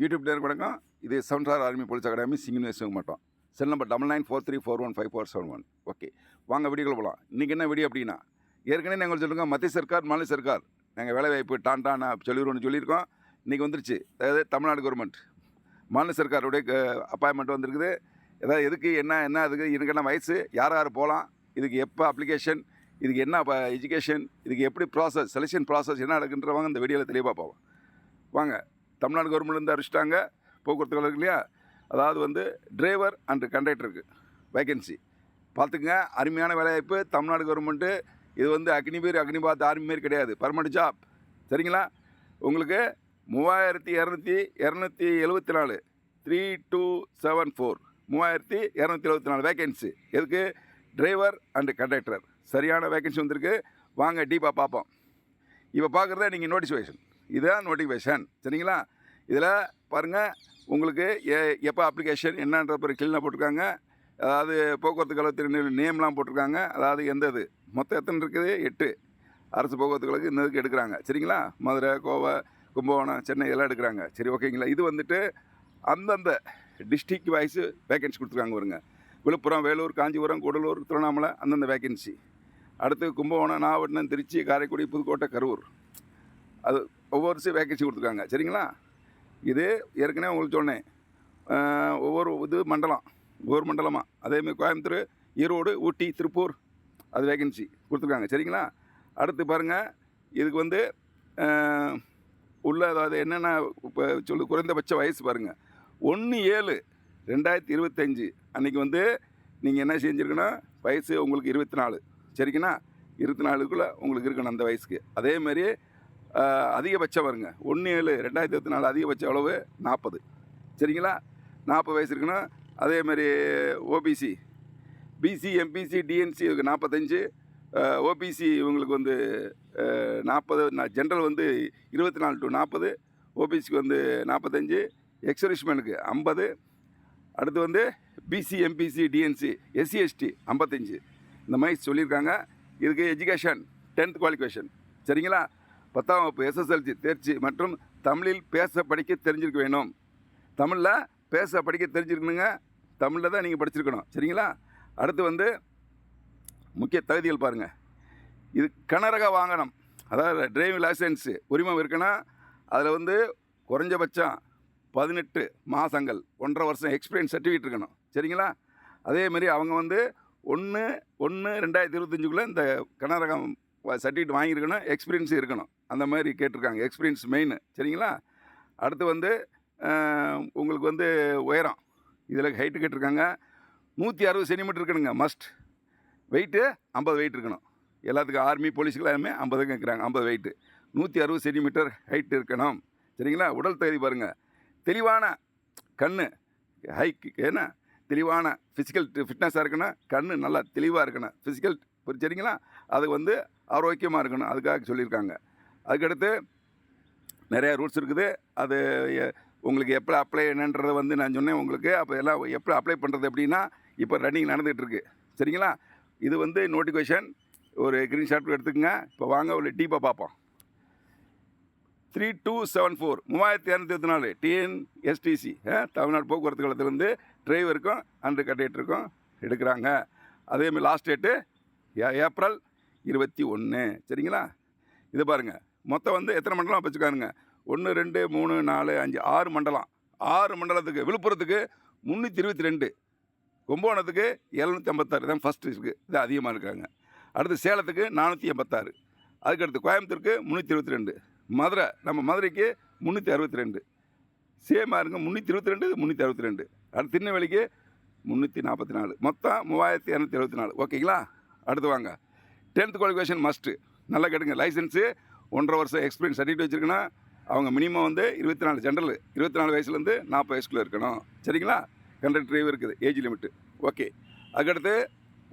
YouTube நேரம் வணக்கம். இது seven star army police academy singing வச்சுக்க மாட்டோம். Cell number double nine four three four one five four seven one okay வாங்க வீடியோக்குள்ள போகலாம் இன்றைக்கி என்ன வீடியோ அப்படின்னா ஏற்கனவே நாங்கள் சொல்லியிருக்கோம் மத்திய சர்க்கார் மாநில சர்க்கார். நாங்கள் வேலைவாய்ப்பு டான் டான் சொல்லிடுவோம்னு சொல்லியிருக்கோம். இன்றைக்கி வந்துருச்சு. அதாவது தமிழ்நாடு கவர்மெண்ட் மாநில சர்க்காருடைய அப்பாயின்மெண்ட் வந்திருக்குது. ஏதாவது எதுக்கு என்ன என்ன அதுக்கு எனக்கு என்ன வயசு யார் யார் போகலாம் இதுக்கு எப்போ அப்ளிகேஷன் இதுக்கு என்ன எஜுகேஷன் இதுக்கு எப்படி ப்ராசஸ் செலெக்ஷன் ப்ராசஸ் என்ன நடக்குன்றவங்க இந்த வீடியோவில் தெளிவாக போவோம் வாங்க. தமிழ்நாடு கவர்மெண்ட்லேருந்து அரிச்சிட்டாங்க போக்குவரத்து கழகம் இல்லையா? அதாவது வந்து டிரைவர் அண்டு கண்டக்டருக்கு வேகன்சி பார்த்துங்க அருமையான வேலைவாய்ப்பு. தமிழ்நாடு கவர்மெண்ட்டு இது வந்து அக்னிபீர் அக்னிபாத் ஆர்மி மாரி கிடையாது. பர்மனெண்ட் ஜாப் சரிங்களா? உங்களுக்கு மூவாயிரத்தி இரநூத்தி இரநூத்தி எழுபத்தி நாலு த்ரீ டூ செவன் ஃபோர் மூவாயிரத்தி இரநூத்தி எழுபத்தி நாலு வேகன்சி எதுக்கு? டிரைவர் அண்டு கண்டக்டர் சரியான வேகன்சி வந்திருக்கு. வாங்க டீப்பாக பார்ப்போம். இப்போ பார்க்குறத நீங்கள் நோட்டிஃபிகேஷன் இதுதான் நோட்டிஃபிகேஷன் சரிங்களா? இதில் பாருங்கள் உங்களுக்கு எ எப்போ அப்ளிகேஷன் என்னன்ற ஒரு கிளீனாக போட்டிருக்காங்க? அதாவது போக்குவரத்து கழகத்தின் நேம்லாம் போட்டிருக்காங்க. அதாவது எந்த இது? மொத்தம் எத்தனை இருக்குது? எட்டு. அரசு போக்குவரத்து கழகம் இந்த இதுக்கு எடுக்கிறாங்க. சரிங்களா? மதுரை கோவை கும்பகோணம் சென்னை இதெல்லாம் எடுக்கிறாங்க. சரி ஓகேங்களா இது வந்துட்டு அந்தந்த டிஸ்ட்ரிக்ட் வைஸ் வேகன்சி கொடுத்துருக்காங்க வருங்க விழுப்புரம் வேலூர் காஞ்சிபுரம் கூடலூர் திருவண்ணாமலை அந்தந்த வேகன்சி அடுத்து கும்பகோணம் நாகப்பட்டினம் திருச்சி காரைக்குடி புதுக்கோட்டை கரூர். அது ஒவ்வொரு வேகன்சி கொடுத்துருக்காங்க. சரிங்களா? இது ஏற்கனவே உங்களுக்கு சொன்னேன். ஒவ்வொரு இது மண்டலம் ஒவ்வொரு மண்டலமாக அதேமாதிரி கோயம்புத்தூர் ஈரோடு ஊட்டி திருப்பூர் அது வேகன்சி கொடுத்துருக்காங்க. சரிங்களா? அடுத்து பாருங்கள் இதுக்கு வந்து உள்ள அதாவது என்னென்ன இப்போ சொல்லு குறைந்தபட்ச வயசு பாருங்கள் ஒன்று ஏழு ரெண்டாயிரத்தி இருபத்தஞ்சி அன்றைக்கி வந்து நீங்கள் என்ன செஞ்சுருக்கணும்? வயசு உங்களுக்கு இருபத்தி நாலு. சரிங்கண்ணா இருபத்தி நாலுக்குள்ளே உங்களுக்கு இருக்கணும் அந்த வயசுக்கு. அதேமாதிரி அதிகபட்சம் வருங்க. ஒன்று ஏழு ரெண்டாயிரத்தி இருபத்தி நாலு அதிகபட்ச அளவு நாற்பது சரிங்களா? நாற்பது வயசு இருக்கணும். அதேமாரி ஓபிசி பிசி எம்பிசி டிஎன்சி இதுக்கு நாற்பத்தஞ்சு ஓபிசி இவங்களுக்கு வந்து நாற்பது ஜென்ரல் வந்து இருபத்தி நாலு டு நாற்பது ஓபிசிக்கு வந்து நாற்பத்தஞ்சு எக்ஸரிஷ்மெனுக்கு ஐம்பது. அடுத்து வந்து BC MBC DNC SC ST ஐம்பத்தஞ்சு. இந்த மாதிரி சொல்லியிருக்காங்க. இதுக்கு எஜுகேஷன் டென்த் குவாலிஃபிகேஷன் சரிங்களா? பத்தாம் வகுப்பு எஸ்எஸ்எல்சி தேர்ச்சி மற்றும் தமிழில் பேச படிக்க தெரிஞ்சிருக்க வேணும். தமிழில் பேச படிக்க தெரிஞ்சிருக்கணுங்க. தமிழில் தான் நீங்கள் படிச்சிருக்கணும். சரிங்களா? அடுத்து வந்து முக்கிய தகுதிகள் பாருங்கள் இது கனரக வாகனம். அதாவது டிரைவிங் லைசன்ஸு உரிமம் இருக்குன்னா அதில் வந்து குறைஞ்சபட்சம் பதினெட்டு மாதங்கள் ஒன்றரை வருஷம் எக்ஸ்பீரியன்ஸ் சர்டிஃபிகேட் இருக்கணும். சரிங்களா? அதேமாரி அவங்க வந்து ஒன்று ஒன்று ரெண்டாயிரத்தி இருபத்தஞ்சுக்குள்ளே இந்த கனரகம் சர்டிஃபிகேட் வாங்கியிருக்கணும் எக்ஸ்பீரியன்ஸ் இருக்கணும். அந்த மாதிரி கேட்டிருக்காங்க. எக்ஸ்பீரியன்ஸ் மெயின் சரிங்களா? அடுத்து வந்து உங்களுக்கு வந்து உயரம். இதில் ஹைட்டு கேட்டிருக்காங்க. நூற்றி அறுபது சென்டிமீட்டர் இருக்கணுங்க மஸ்ட் வெயிட்டு ஐம்பது வெயிட் இருக்கணும். எல்லாத்துக்கும் ஆர்மி போலீஸுக்கு எல்லாமே ஐம்பது கேட்குறாங்க ஐம்பது வெயிட்டு நூற்றி அறுபது சென்டிமீட்டர் ஹைட் இருக்கணும். சரிங்களா? உடல் தகுதி பாருங்கள் தெளிவான கண் ஹைக்கு ஏன்னா தெளிவான ஃபிசிக்கல் ஃபிட்னஸாக இருக்கணும். கண் நல்லா தெளிவாக இருக்கணும். ஃபிசிக்கல் சரிங்களா? அது வந்து ஆரோக்கியமாக இருக்கணும். அதுக்காக சொல்லியிருக்காங்க. அதுக்கடுத்து நிறைய ரூல்ஸ் இருக்குது. அது உங்களுக்கு எப்போ அப்ளை என்னன்றதை வந்து நான் சொன்னேன் உங்களுக்கு. அப்போ எல்லாம் எப்படி அப்ளை பண்ணுறது அப்படின்னா இப்போ ரன்னிங் நடந்துகிட்ருக்கு சரிங்களா? இது வந்து நோட்டிஃபிகேஷன் ஒரு ஸ்க்ரீன்ஷாட் எடுத்துக்கோங்க. இப்போ வாங்க ஒரு டீப்பாக பார்ப்போம். த்ரீ டூ செவன் ஃபோர் மூவாயிரத்தி இரநூத்தி நாலு. டிஎன்எஸ்டிசி தமிழ்நாடு போக்குவரத்து கழகத்துலேருந்து டிரைவருக்கும் அண்டர் கண்டக்டருக்கும் எடுக்கிறாங்க. அதேமாதிரி லாஸ்ட் டேட்டு ஏப்ரல் இருபத்தி ஒன்று சரிங்களா? இது பாருங்கள் மொத்தம் வந்து எத்தனை மண்டலம் வச்சுக்காருங்க ஒன்று ரெண்டு மூணு நாலு அஞ்சு ஆறு மண்டலம். ஆறு மண்டலத்துக்கு விழுப்புரத்துக்கு முந்நூற்றி இருபத்தி ரெண்டு. கும்பகோணத்துக்கு எழுநூற்றி ஐம்பத்தாறு. தான் ஃபஸ்ட்டு இருக்குது இது அதிகமாக இருக்காங்க. அடுத்து சேலத்துக்கு நானூற்றி எண்பத்தாறு அதுக்கடுத்து கோயம்புத்தூருக்கு முந்நூற்றி இருபத்தி ரெண்டு. மதுரை நம்ம மதுரைக்கு முந்நூற்றி அறுபத்தி ரெண்டு. சேமாக இருங்க முந்நூற்றி இருபத்தி ரெண்டு முந்நூற்றி அறுபத்தி ரெண்டு. அடுத்து திருநெல்வேலிக்கு முந்நூற்றி நாற்பத்தி நாலு. மொத்தம் மூவாயிரத்தி இரநூத்தி எழுபத்தி நாலு. ஓகேங்களா? அடுத்து வாங்க. டென்த் குவாலிஃபிகேஷன் மஸ்ட்டு நல்லா கேட்டுங்க. லைசன்ஸு ஒன்றரை வருஷம் எக்ஸ்பீரியன்ஸ் சர்டிஃபிகேட் வச்சுருக்கணும் அவங்க மினிமம் வந்து இருபத்தி நாலு ஜென்ரல் இருபத்தி நாலு வயசுலேருந்து நாற்பது வயசுக்குள்ளே இருக்கணும். சரிங்களா? கண்டக்ட் டிரைவர் இருக்குது. ஏஜ் லிமிட்டு ஓகே அதுக்கடுத்து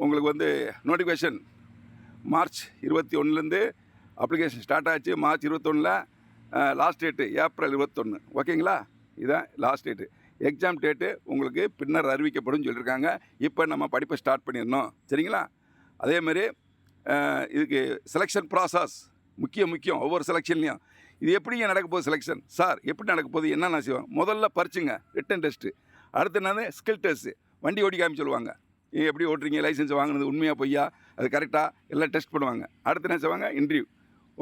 உங்களுக்கு வந்து நோட்டிஃபிகேஷன் மார்ச் இருபத்தி ஒன்றுலேருந்து அப்ளிகேஷன் ஸ்டார்ட் ஆச்சு. மார்ச் இருபத்தொன்னில் லாஸ்ட் டேட்டு ஏப்ரல் இருபத்தொன்று ஓகேங்களா இதுதான் லாஸ்ட் டேட்டு எக்ஸாம் டேட்டு உங்களுக்கு பின்னர் அறிவிக்கப்படும் சொல்லியிருக்காங்க. இப்போ நம்ம படிப்பை ஸ்டார்ட் பண்ணிடணும். சரிங்களா? அதேமாரி இதுக்கு செலெக்ஷன் ப்ராசஸ் முக்கியம் முக்கியம். ஒவ்வொரு செலெக்ஷன்லையும் இது எப்படிங்க நடக்க போகுது செலெக்ஷன் சார் எப்படி நடக்க போகுது? என்னென்ன செய்வோம் முதல்ல பறிச்சுங்க ரிட்டன் டெஸ்ட்டு அடுத்து என்னது? ஸ்கில் டெஸ்ட்டு வண்டி ஓடி சொல்லுவாங்க. நீ எப்படி ஓட்டுறீங்க? லைசன்ஸ் வாங்கினது உண்மையாக பொய்யா? அது கரெக்டாக எல்லாம் டெஸ்ட் பண்ணுவாங்க. அடுத்து என்ன செய்வாங்க? இன்டர்வியூ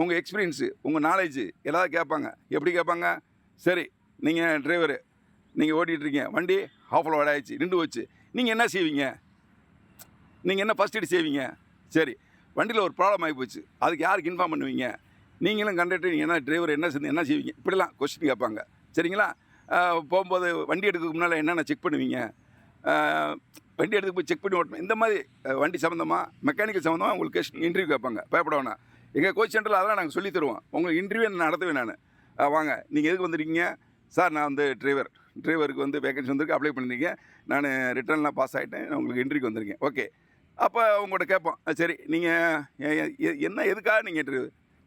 உங்கள் எக்ஸ்பீரியன்ஸு உங்கள் நாலேஜு எதாவது கேட்பாங்க. எப்படி கேட்பாங்க? சரி நீங்கள் டிரைவரு நீங்கள் ஓட்டிகிட்ருக்கீங்க வண்டி ஆஃபில் லோட் ஆயிடுச்சு நின்று வச்சு நீங்கள் என்ன செய்வீங்க? நீங்கள் என்ன ஃபஸ்ட் எய்ட் செய்வீங்க? சரி. வண்டியில் ஒரு ப்ராப்ளம் ஆகி போச்சு அதுக்கு யாருக்கு இன்ஃபார்ம் பண்ணுவீங்க? நீங்களும் கண்டக்டர் நீங்கள் என்ன டிரைவர் என்ன செஞ்சு என்ன செய்வீங்க? இப்படிலாம் கொஸ்டின் கேட்பாங்க. சரிங்களா? போகும்போது வண்டி எடுக்கிறதுக்கு முன்னால் என்னென்ன செக் பண்ணுவீங்க? வண்டி எடுத்து போய் செக் பண்ணி ஓட்டணும். இந்த மாதிரி வண்டி சம்மந்தமாக மெக்கானிக்கல் சம்மந்தமாக உங்களுக்கு கொஸ்டின் இன்டர்வியூ கேட்பாங்க. பயப்பட வேணாம். எங்கள் கோச் சென்டரில் அதெல்லாம் நாங்கள் சொல்லித் தருவோம். உங்களுக்கு இன்டர்வியூ நான் நடத்துவேன் நான். வாங்க. நீங்கள் எதுக்கு வந்திருக்கீங்க? சார் நான் வந்து டிரைவர் டிரைவருக்கு வந்து வேகன்சி வந்திருக்கு. அப்ளை பண்ணியிருக்கேன். நான் ரிட்டர்ன்லாம் பாஸ் ஆகிட்டேன் நான் உங்களுக்கு இன்டர்வியூக்கு வந்திருக்கேன். ஓகே அப்போ உங்கள்கிட்ட கேட்போம். சரி நீங்கள் என்ன எதுக்காக நீங்கள்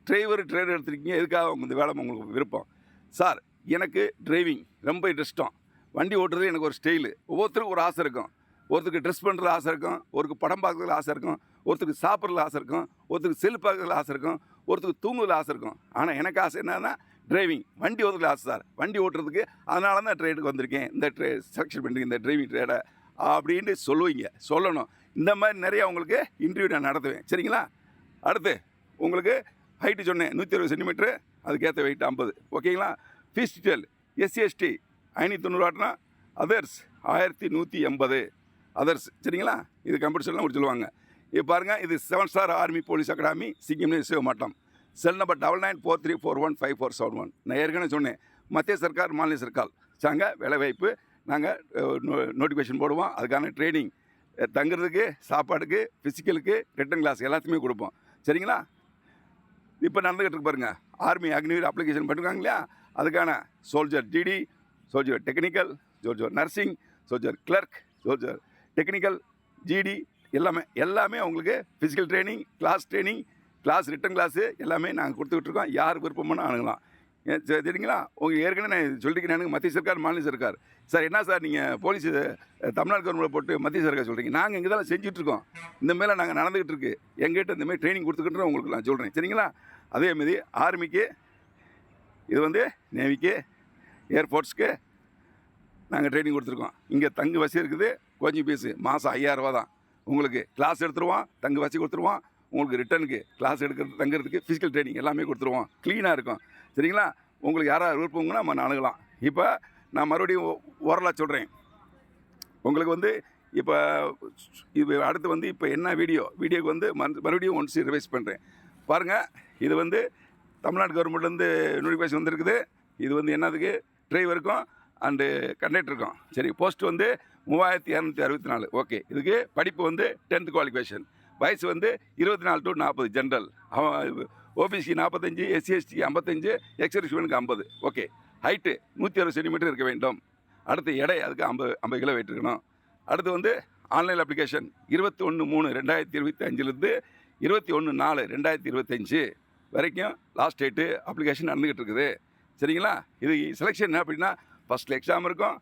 டிரைவர் டிரைவர் எடுத்துருக்கீங்க எதுக்காக உங்கள் இந்த வேலை உங்களுக்கு விருப்பம்? சார் எனக்கு டிரைவிங் ரொம்ப இஷ்டம் வண்டி ஓட்டுறது எனக்கு ஒரு ஸ்டைலு ஒவ்வொருத்தருக்கும் ஒரு ஆசை இருக்கும். ஒருத்தருக்கு ட்ரெஸ் பண்ணுறது ஆசை இருக்கும். ஒருக்கு படம் பார்க்குறதுல ஆசை இருக்கும். ஒருத்தருக்கு சாப்பிட்றதுல ஆசை இருக்கும். ஒருத்தருக்கு செல் பார்க்குறதுல ஆசை இருக்கும். ஒருத்தருக்கு தூங்குறதுல ஆசை இருக்கும். ஆனால் எனக்கு ஆசை என்னன்னா டிரைவிங். வண்டி ஓட்டுறதுல ஆசை சார். வண்டி ஓட்டுறதுக்கு அதனால தான் ட்ரேடுக்கு வந்திருக்கேன். இந்த ட்ரே செலெக்ஷன் பண்ணுறீங்க இந்த டிரைவிங் ட்ரேடை அப்படின்ட்டு சொல்லுவீங்க. சொல்லணும். இந்த மாதிரி நிறைய உங்களுக்கு இன்டர்வியூ நான் நடத்துவேன். சரிங்களா? அடுத்து உங்களுக்கு ஹைட்டு சொன்னேன் நூற்றி அறுபது சென்டிமீட்ரு அதுக்கேற்ற வெயிட் ஐம்பது. ஓகேங்களா? ஃபீஸ் டீட்டெயில் எஸ்சிஎஸ்டி ஐநூற்றி தொண்ணூறுவாட்டினா அதர்ஸ் ஆயிரத்தி நூற்றி எண்பது. அதர்ஸ் சரிங்களா? இது கம்ப்யூட்டர்ஸ்லாம் முடிச்சு சொல்லுவாங்க. இப்போ பாருங்கள் இது seven star army police academy சிங்கம் சேவ மாட்டோம். Cell number double nine four three four one five four seven one நான் ஏற்கனவே சொன்னேன் மத்திய சர்க்கார் மாநில சர்க்கார். சாங்க வேலைவாய்ப்பு நாங்கள் நோட்டிஃபிகேஷன் போடுவோம் அதுக்கான ட்ரைனிங் தங்குறதுக்கு சாப்பாடுக்கு ஃபிசிக்கலுக்கு ரிட்டன் கிளாஸ் எல்லாத்தையுமே கொடுப்போம். சரிங்களா? இப்போ நடந்துக்கிட்டு இருக்கு ஆர்மி அக்னிவீர் அப்ளிகேஷன் பண்ணிருக்காங்க இல்லையா? அதுக்கான soldier DD soldier technical soldier nursing soldier clerk soldier technical GD எல்லாமே எல்லாமே உங்களுக்கு physical training class training class written class எல்லாமே நாங்கள் கொடுத்துக்கிட்டு இருக்கோம். யார் விருப்பமான அணுகலாம். சரிங்களா உங்கள் ஏற்கனவே நான் சொல்லியிருக்கேன் மத்திய சர்க்கார் மாநில சர்க்கார். சார் என்ன சார் நீங்கள் போலீஸ் தமிழ்நாடு கவர்மெண்ட் போட்டு மத்திய சர்க்கார் சொல்கிறீங்க நாங்கள் இங்கே தான் செஞ்சுட்ருக்கோம். இந்த மேலே நாங்கள் நடந்துகிட்டு இருக்கு எங்கிட்ட இந்தமாரி ட்ரைனிங் கொடுத்துக்கிட்டு உங்களுக்கு நான் சொல்கிறேன் சரிங்களா? அதேமாரி ஆர்மிக்கு இது வந்து நேவிக்கு ஏர்ஃபோர்ட்ஸ்க்கு நாங்கள் ட்ரைனிங் கொடுத்துருக்கோம். இங்கே தங்கு வசதி இருக்குது. கோச்சிங் ஃபீஸு மாதம் ஐயாயிரரூவா தான். உங்களுக்கு கிளாஸ் எடுத்துருவோம். தங்கு வசதி கொடுத்துருவோம். உங்களுக்கு ரிட்டனுக்கு கிளாஸ் எடுக்கிறது தங்குறதுக்கு ஃபிசிக்கல் ட்ரைனிங் எல்லாமே கொடுத்துருவோம். க்ளீனாக இருக்கும். சரிங்களா? உங்களுக்கு யாராவது விருப்பங்கன்னா நம்ம அணுகலாம் இப்போ நான் மறுபடியும் ஓரலாக சொல்கிறேன் உங்களுக்கு வந்து இப்போ இது அடுத்து வந்து இப்போ என்ன வீடியோ? வீடியோக்கு வந்து மறு- மறுபடியும் ஒன்ஸ் ரிவைஸ் பண்ணுறேன் பாருங்கள் இது வந்து தமிழ்நாடு கவர்மெண்ட்லேருந்து நோட்டிஃபிகேஷன் வந்திருக்குது. இது வந்து என்னதுக்கு? டிரைவருக்கும் அண்டு கண்டக்டருக்கும். சரி போஸ்ட் வந்து மூவாயிரத்தி இரநூத்தி அறுபத்தி நாலு ஓகே இதுக்கு படிப்பு வந்து டென்த் குவாலிஃபிகேஷன். வயசு வந்து இருபத்தி நாலு டு நாற்பது ஜென்ரல். அவன் ஓபிசி நாற்பத்தஞ்சு எஸ்சி எஸ்டி ஐம்பத்தஞ்சு எக்ஸர்விஸ்மெனுக்கு ஐம்பது. ஓகே ஹைட்டு நூற்றி அறுபது சென்டிமீட்டர் இருக்க வேண்டும். அடுத்து எடை அதுக்கு ஐம்பது ஐம்பது கிலோ வெயிட் இருக்கணும். அடுத்து வந்து ஆன்லைன் அப்ளிகேஷன் இருபத்தி ஒன்று மூணு ரெண்டாயிரத்தி இருபத்தி அஞ்சுலேருந்து இருபத்தி ஒன்று நாலு ரெண்டாயிரத்தி இருபத்தஞ்சு வரைக்கும் லாஸ்ட் டேட்டு அப்ளிகேஷன் நடந்துக்கிட்டு இருக்குது. சரிங்களா? இது செலெக்ஷன் என்ன அப்படின்னா ஃபஸ்ட்டில் எக்ஸாம் இருக்கும்.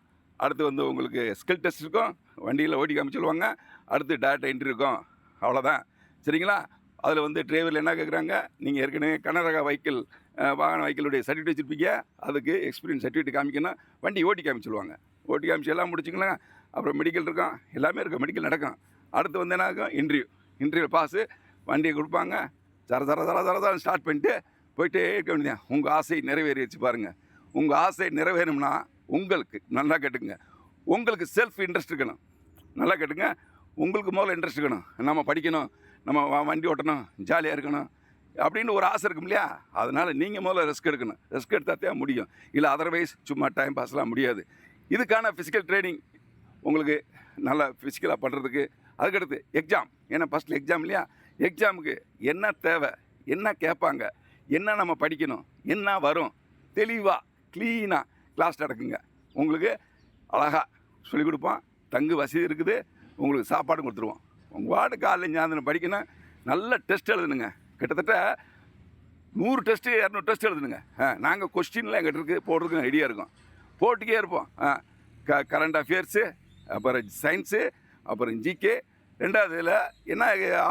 அடுத்து வந்து உங்களுக்கு ஸ்கில் டெஸ்ட் இருக்கும். வண்டியில் ஓட்டி காமிச்சு சொல்லுவாங்க அடுத்து டேட்டா என்ட்ரி இருக்கும். அவ்வளோதான் சரிங்களா? அதில் வந்து டிரைவரில் என்ன கேட்குறாங்க நீங்கள் ஏற்கனவே கனரக வைக்கிள் வாகன வைக்கிளுடைய சர்டிஃபிகேட் வச்சுருப்பீங்க. அதுக்கு எக்ஸ்பீரியன்ஸ் சர்டிஃபிகேட் காமிக்கணும் வண்டி ஓட்டி காமிச்சு சொல்லுவாங்க. ஓட்டி காமிச்சு எல்லாம் முடிச்சுங்களேன் அப்புறம் மெடிக்கல் இருக்கும் எல்லாமே இருக்கும் மெடிக்கல் நடக்கும். அடுத்து வந்து என்ன ஆகும்? இன்டர்வியூ இன்டர்வியூ பாஸு வண்டியை கொடுப்பாங்க. சர சர சர சர சர ஸ்டார்ட் பண்ணிட்டு போயிட்டே இருக்க வேண்டியதான் உங்கள் ஆசை நிறைவேறிச்சு பாருங்கள் உங்கள் ஆசை நிறைவேறணும்னா உங்களுக்கு நல்லா கேட்டுங்க உங்களுக்கு செல்ஃப் இன்ட்ரெஸ்ட் இருக்கணும். நல்லா கேட்டுங்க உங்களுக்கு முதல்ல இன்ட்ரெஸ்ட் இருக்கணும். நம்ம படிக்கணும். நம்ம வண்டி ஓட்டணும் ஜாலியாக இருக்கணும் அப்படின்னு ஒரு ஆசை இருக்கும் இல்லையா? அதனால் நீங்கள் முதல்ல ரெஸ்க் எடுக்கணும். ரெஸ்க் எடுத்தால் தான் முடியும். இல்லை அதர்வைஸ் சும்மா டைம் பாஸ்லாம் முடியாது. இதுக்கான ஃபிசிக்கல் ட்ரைனிங் உங்களுக்கு நல்லா ஃபிசிக்கலாக பண்ணுறதுக்கு அதுக்கடுத்து எக்ஸாம் ஏன்னா ஃபஸ்ட்டில் எக்ஸாம் இல்லையா? எக்ஸாமுக்கு என்ன தேவை? என்ன கேட்பாங்க? என்ன நம்ம படிக்கணும்? என்ன வரும்? தெளிவாக க்ளீனாக கிளாஸ் நடக்குங்க உங்களுக்கு அழகாக சொல்லிக் கொடுப்போம். தங்கு வசதி இருக்குது. உங்களுக்கு சாப்பாடும் கொடுத்துருவோம். உங்கள் வார்டு காலையில் ஞாபகம் படிக்கணும். நல்ல டெஸ்ட் எழுதணுங்க கிட்டத்தட்ட நூறு டெஸ்ட்டு இரநூறு டெஸ்ட் எழுதணுங்க ஆ நாங்கள் கொஸ்டின்லாம் எங்கிட்ட இருக்குது போடுறதுக்கு ஐடியா இருக்கும். போட்டுக்கே இருப்போம். ஆ க கரண்ட் அஃபேர்ஸு அப்புறம் சயின்ஸு அப்புறம் ஜிகே ரெண்டாவது இதில் என்ன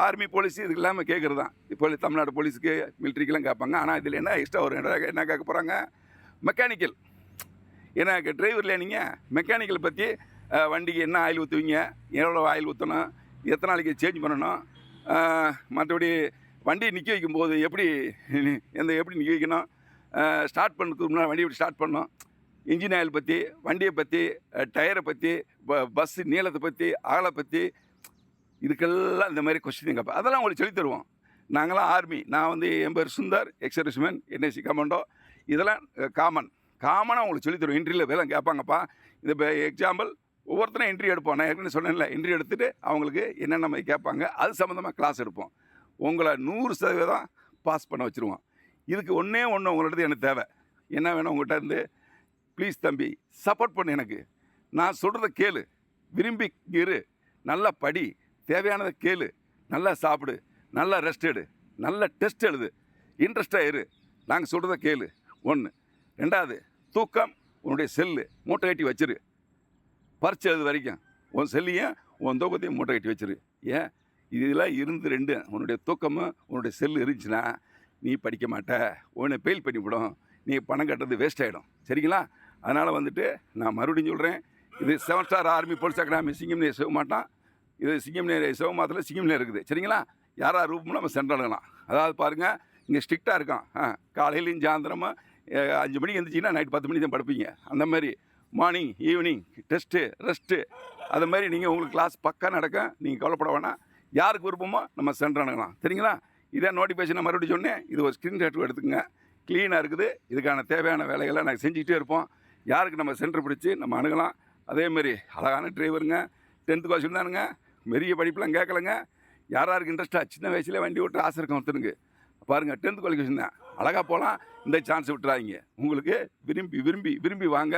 ஆர்மி போலீஸ் இதுக்கு இல்லாமல் கேட்குறது தான் இப்போ தமிழ்நாடு போலீஸுக்கு மிலிட்ரிக்கெலாம் கேட்பாங்க. ஆனால் இதில் என்ன எக்ஸ்ட்ரா ஒரு என்ன கேட்க போகிறாங்க மெக்கானிக்கல் ஏன்னா டிரைவரில் நீங்கள் மெக்கானிக்கல் பற்றி வண்டிக்கு என்ன ஆயில் ஊற்றுவீங்க எவ்வளோ ஆயில் ஊற்றணும் எத்தனை நாளைக்கு சேஞ்ச் பண்ணணும் மற்றபடி வண்டி நிற்க வைக்கும்போது எப்படி எந்த எப்படி நிற்க வைக்கணும்? ஸ்டார்ட் பண்ணுறதுக்கு முன்னாடி வண்டி எப்படி ஸ்டார்ட் பண்ணணும்? இன்ஜின் ஆயில் பற்றி வண்டியை பற்றி டயரை பற்றி பஸ்ஸு நீளத்தை பற்றி அகலை பற்றி இதுக்கெல்லாம் இந்த மாதிரி கொஸ்டின் கேட்பேன். அதெல்லாம் உங்களுக்கு சொல்லித் தருவோம். நாங்களாம் ஆர்மி நான் வந்து என் பேர் Sundar ex serviceman NSC commando இதெல்லாம் காமன் காமனாக உங்களுக்கு சொல்லித்தருவோம் இன்ட்ரியில் வேலை கேட்பாங்கப்பா. இது எக்ஸாம்பிள் ஒவ்வொருத்தரும் என்ட்ரி எடுப்போம். நான் ஏற்கனவே சொன்னேன்ல என்ட்ரி எடுத்துகிட்டு அவங்களுக்கு என்னென்ன மாதிரி கேட்பாங்க அது சம்மந்தமாக கிளாஸ் எடுப்போம். உங்களை நூறு சதவீதம் பாஸ் பண்ண வச்சுருவோம். இதுக்கு ஒன்றே ஒன்று உங்கள்ட்ட எனக்கு தேவை. என்ன வேணும் உங்கள்கிட்ட இருந்து ப்ளீஸ் தம்பி சப்போர்ட் பண்ணு எனக்கு. நான் சொல்கிறத கேளு. விரும்பி இரு. நல்லா படி. தேவையானதை கேளு. நல்லா சாப்பிடு. நல்லா ரெஸ்ட் எடு. நல்லா டெஸ்ட் எழுது. இன்ட்ரெஸ்டாக இரு. நாங்கள் சொல்கிறத கேளு. ஒன்று ரெண்டாவது தூக்கம் உன்னுடைய செல்லு மூட்டை கட்டி வச்சிரு. பறிச்சது வரைக்கும். உன் செல்லையும் உன் தூக்கத்தையும் மூட்டை கட்டி வச்சிரு. ஏன்? இதெல்லாம் இருந்து ரெண்டு. உன்னுடைய தூக்கமும் உன்னுடைய செல்லு இருந்துச்சுன்னா நீ படிக்க மாட்ட. உன்னை ஃபெயில் பண்ணிவிடும் நீ பணம் கட்டுறது வேஸ்ட் ஆகிடும் சரிங்களா? அதனால் வந்துட்டு நான் மறுபடியும் சொல்கிறேன் இது seven star army police academy சிங்கம் நேர் சிவமாட்டான் இது சிங்கம் நேர் சிவமாத்தில் சிங்கம் நேர் இருக்குது. சரிங்களா? யாராக ரூபமும் நம்ம சென்றாடலாம் அதாவது பாருங்கள் இங்கே ஸ்ட்ரிக்டாக இருக்கான். ஆ காலையிலையும் சாயந்தரமும் அஞ்சு மணிக்கு எழுந்திரிச்சிங்கன்னா நைட் பத்து மணிக்கு தான் படுப்பீங்க. அந்த மாதிரி. மார்னிங் ஈவினிங் டெஸ்ட்டு ரெஸ்ட்டு அது மாதிரி நீங்கள் உங்களுக்கு கிளாஸ் பக்கா நடக்கும் நீங்கள் கவலைப்பட வேணாம் யாருக்கு விருப்பமோ நம்ம சென்டர் அணுகலாம் சரிங்களா? இதை நோட்டிஃபிகேஷனை மறுபடியும் சொன்னேன். இது ஒரு ஸ்க்ரீன் ஷாட் எடுத்துக்கங்க க்ளீனாக இருக்குது. இதுக்கான தேவையான வேலைகளை நாங்கள் செஞ்சுக்கிட்டே இருப்போம். யாருக்கு நம்ம சென்டர் பிடிச்சி நம்ம அணுகலாம். அதேமாரி அழகான டிரைவருங்க டென்த்து கிளாஸ் இருந்தானுங்க. பெரிய படிப்பெலாம் கேட்கலங்க. யார் யாருக்கு இன்ட்ரெஸ்ட்டாக சின்ன வயசுலேயே வண்டி ஓட்டுற ஆசை இருக்கும் ஒருத்தனுக்கு. பாருங்கள் டென்த்து குவாலிஃபிகேஷன் தான். அழகாக போகலாம் இந்த சான்ஸ் விட்டுறாதீங்க. உங்களுக்கு விரும்பி விரும்பி விரும்பி வாங்க.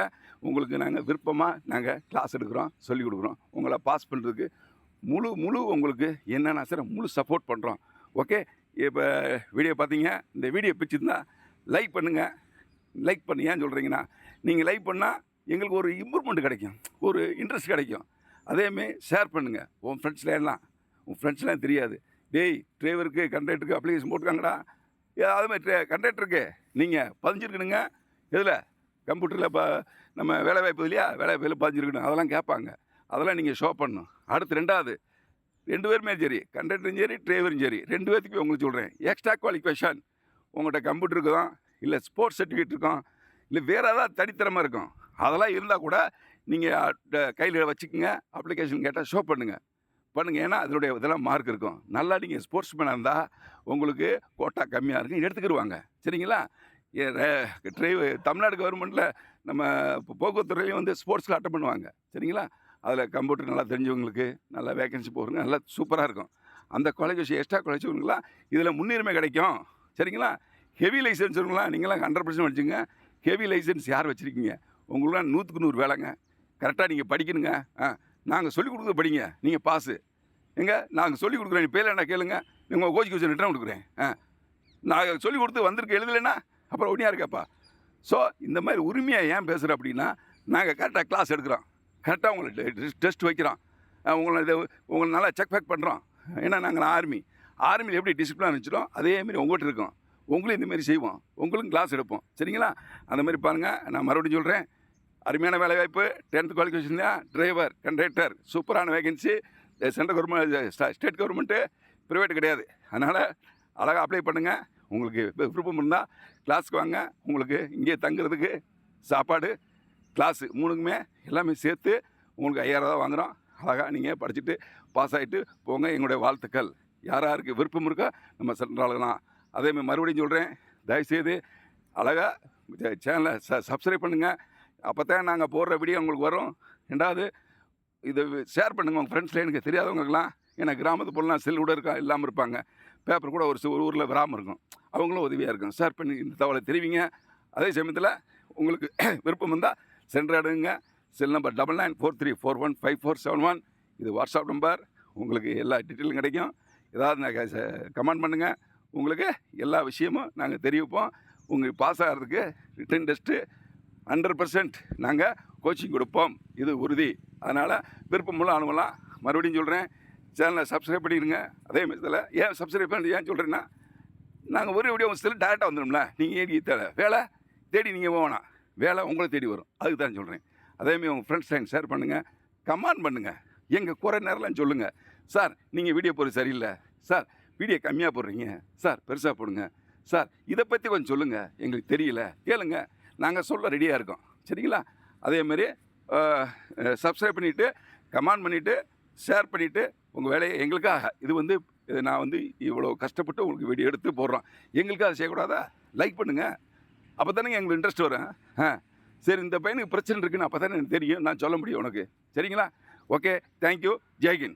உங்களுக்கு நாங்கள் விருப்பமாக நாங்கள் கிளாஸ் எடுக்கிறோம் சொல்லிக் கொடுக்குறோம். உங்களை பாஸ் பண்ணுறதுக்கு முழு முழு உங்களுக்கு என்னென்ன சார் முழு சப்போர்ட் பண்ணுறோம் ஓகே இப்போ வீடியோ பார்த்தீங்க? இந்த வீடியோ பிடிச்சிருந்தா லைக் பண்ணுங்கள் லைக் பண்ணி. ஏன் சொல்கிறீங்கன்னா நீங்கள் லைக் பண்ணால் எங்களுக்கு ஒரு இம்ப்ரூவ்மெண்ட் கிடைக்கும். ஒரு இன்ட்ரெஸ்ட் கிடைக்கும். அதேமாரி ஷேர் பண்ணுங்கள் உன் ஃப்ரெண்ட்ஸ்ல எல்லாம். உன் ஃப்ரெண்ட்ஸ்லாம் தெரியாது. டேய் டிரைவருக்கு கண்டக்டருக்கு அப்ளிகேஷன் போட்டுருக்காங்கடா. அது மாதிரி கண்டக்டருக்கு நீங்கள் பதிஞ்சிருக்கணுங்க. எதில்? கம்ப்யூட்டரில் இப்போ நம்ம வேலை வாய்ப்பு இல்லையா? வேலை வாய்ப்பில் பதிஞ்சிருக்கணும். அதெல்லாம் கேட்பாங்க. அதெல்லாம் நீங்கள் ஷோ பண்ணணும். அடுத்து ரெண்டாவது. ரெண்டு பேருமே சரி. கண்டக்டரும் சரி டிரைவரும் சரி. ரெண்டு பேர்த்துக்கு உங்களுக்கு சொல்கிறேன் எக்ஸ்ட்ரா குவாலிஃபிகேஷன் உங்கள்கிட்ட கம்ப்யூட்டர் இருக்குதான். இல்லை ஸ்போர்ட்ஸ் சர்டிஃபிகேட் இருக்கும். இல்லை வேறு ஏதாவது தனித்திறமை இருக்கும். அதெல்லாம் இருந்தால் கூட நீங்கள் கையில் வச்சுக்கோங்க. அப்ளிகேஷன் கேட்டால் ஷோ பண்ணுங்கள் பண்ணுங்கள் ஏன்னா அதனுடைய இதெல்லாம் மார்க் இருக்கும். நல்லா நீங்கள் ஸ்போர்ட்ஸ் மேனாக இருந்தால் உங்களுக்கு கோட்டா கம்மியாக இருக்கும் எடுத்துக்கிடுவாங்க சரிங்களா? ட்ரைவ் தமிழ்நாடு கவர்மெண்ட்டில் நம்ம போக்குவரத்துறையிலையும் வந்து ஸ்போர்ட்ஸில் அட்டன் பண்ணுவாங்க. சரிங்களா? அதில் கம்ப்யூட்டர் நல்லா தெரிஞ்சவங்களுக்கு நல்லா வேகன்சி போகிறவங்க நல்லா சூப்பராக இருக்கும். அந்த குவாலிஃபிகேஷன் எக்ஸ்ட்ரா குவாலிஃபிகேஷன்லாம் இதில் முன்னுரிமை கிடைக்கும். சரிங்களா? ஹெவி லைசன்ஸ் இருக்குங்களா நீங்களாம் ஹண்ட்ரட் பர்சன்ட் வச்சுங்க ஹெவி லைசன்ஸ் யார் வச்சுருக்கீங்க? உங்களுக்குலாம் நூற்றுக்கு நூறு வேலைங்க. கரெக்டாக நீங்கள் படிக்கணுங்க. ஆ நாங்கள் சொல்லிக் கொடுக்குறது படிங்க. நீங்கள் பாஸு எங்க? நாங்கள் சொல்லிக் கொடுக்குறேன் நீ பேர் என்ன கேளுங்க. உங்கள் கோச்சிங் கொஸ்டின் ரிட்டர்ன் கொடுக்குறேன். ஆ. நான் சொல்லிக் கொடுத்து வந்திருக்க எழுதலைன்னா அப்புறம் ஒன்றியாக இருக்கப்பா ஸோ இந்த மாதிரி உரிமையாக ஏன் பேசுகிறேன் அப்படின்னா நாங்கள் கரெக்டாக கிளாஸ் எடுக்கிறோம். கரெக்டாக உங்களை டெஸ்ட் வைக்கிறோம். உங்களை உங்களை நல்லா செக் பேக் பண்ணுறோம் ஏன்னா நாங்கள் ஆர்மி ஆர்மியில் எப்படி டிசிப்ளின் இருந்துச்சிடும் அதேமாரி உங்கள்கிட்ட இருக்கோம். உங்களும் இந்தமாரி செய்வோம். உங்களுக்கும் கிளாஸ் எடுப்போம். சரிங்களா? அந்த மாதிரி பாருங்கள் நான் மறுபடியும் சொல்கிறேன் அருமையான வேலைவாய்ப்பு. டென்த் குவாலிஃபிகேஷன் தான். டிரைவர் கண்டக்டர் சூப்பரான vacancy central government state government private கிடையாது. அதனால் அழகாக அப்ளை பண்ணுங்கள் உங்களுக்கு விருப்பம் இருந்தால் கிளாஸுக்கு வாங்க. உங்களுக்கு இங்கே தங்குறதுக்கு சாப்பாடு கிளாஸு மூணுக்குமே எல்லாமே சேர்த்து உங்களுக்கு ஐயாயிரம் ரூபா வாங்குகிறோம் அழகாக நீங்கள் படிச்சுட்டு பாஸ் ஆகிட்டு போங்க. எங்களுடைய வாழ்த்துக்கள். யார் யாருக்கு விருப்பம் இருக்கோ நம்ம சென்றாளுங்களாம் அதேமாதிரி மறுபடியும் சொல்கிறேன் தயவுசெய்து அழகாக சேனலை ச சப்ஸ்கிரைப் பண்ணுங்கள் அப்போ தான் நாங்கள் போடுற வீடியோ உங்களுக்கு வரும். ரெண்டாவது இதை ஷேர் பண்ணுங்கள் உங்கள் ஃப்ரெண்ட்ஸில் எனக்கு தெரியாதவங்களுக்குலாம் ஏன்னா கிராமத்து பொருள்லாம் செல் கூட இருக்கா இல்லாமல் இருப்பாங்க. பேப்பர் கூட ஒரு ஒரு ஊரில் வராமல் இருக்கும். அவங்களும் உதவியாக இருக்கும். ஷேர் பண்ணி இந்த தகவலை தெரிவிங்க. அதே சமயத்தில் உங்களுக்கு விருப்பம் இருந்தால் சென்றடைங்க cell number double nine four three four one five four seven one இது வாட்ஸ்அப் நம்பர் உங்களுக்கு எல்லா டீட்டெயிலும் கிடைக்கும். ஏதாவது நாங்கள் கமெண்ட் பண்ணுங்கள் உங்களுக்கு எல்லா விஷயமும் நாங்கள் தெரிவிப்போம். உங்களுக்கு பாஸ் ஆகிறதுக்கு ரிட்டன் டெஸ்ட்டு ஹண்ட்ரட் பர்சன்ட் நாங்கள் கோச்சிங் கொடுப்போம். இது உறுதி. அதனால் விருப்பமுள்ள அனுபவலாம் மறுபடியும் சொல்கிறேன் சேனலை சப்ஸ்கிரைப் பண்ணிடுங்க. அதே மாதிரி ஏன் சப்ஸ்கிரைப் பண்ணி ஏன் சொல்கிறேன்னா நாங்கள் ஒரு வீடியோ சில டேரெக்டாக வந்துடும்ல. நீங்கள் ஏடி தேவை வேலை தேடி நீங்கள் போகணும். வேலை உங்களை தேடி வரும். அதுக்கு தான் சொல்கிறேன் அதேமாதிரி உங்கள் ஃப்ரெண்ட்ஸ் டைம் ஷேர் பண்ணுங்கள் கமெண்ட் பண்ணுங்கள் எங்கள் குறை நேரம்லாம் சொல்லுங்கள் சார் நீங்கள் வீடியோ போடுறது சரியில்லை. சார் வீடியோ கம்மியாக போடுறீங்க. சார் பெருசாக போடுங்க. சார் இதை பற்றி கொஞ்சம் சொல்லுங்கள் எங்களுக்கு தெரியல. கேளுங்கள் நாங்கள் சொல்ல ரெடியாக இருக்கோம். சரிங்களா? அதேமாரி சப்ஸ்கிரைப் பண்ணிவிட்டு கமெண்ட் பண்ணிவிட்டு ஷேர் பண்ணிவிட்டு உங்கள் வேலையை எங்களுக்காக. இது வந்து இது நான் வந்து இவ்வளோ கஷ்டப்பட்டு உங்களுக்கு வீடியோ எடுத்து போடுறோம். எங்களுக்காக செய்யக்கூடாதா? லைக் பண்ணுங்கள் அப்போ தானேங்க எங்களுக்கு இன்ட்ரெஸ்ட் வரும். ஆ சரி இந்த பையனுக்கு பிரச்சனை இருக்குன்னு அப்போ தானே எனக்கு தெரியும். நான் சொல்ல முடியும் உனக்கு. சரிங்களா? Okay thank you ஜெய்கின்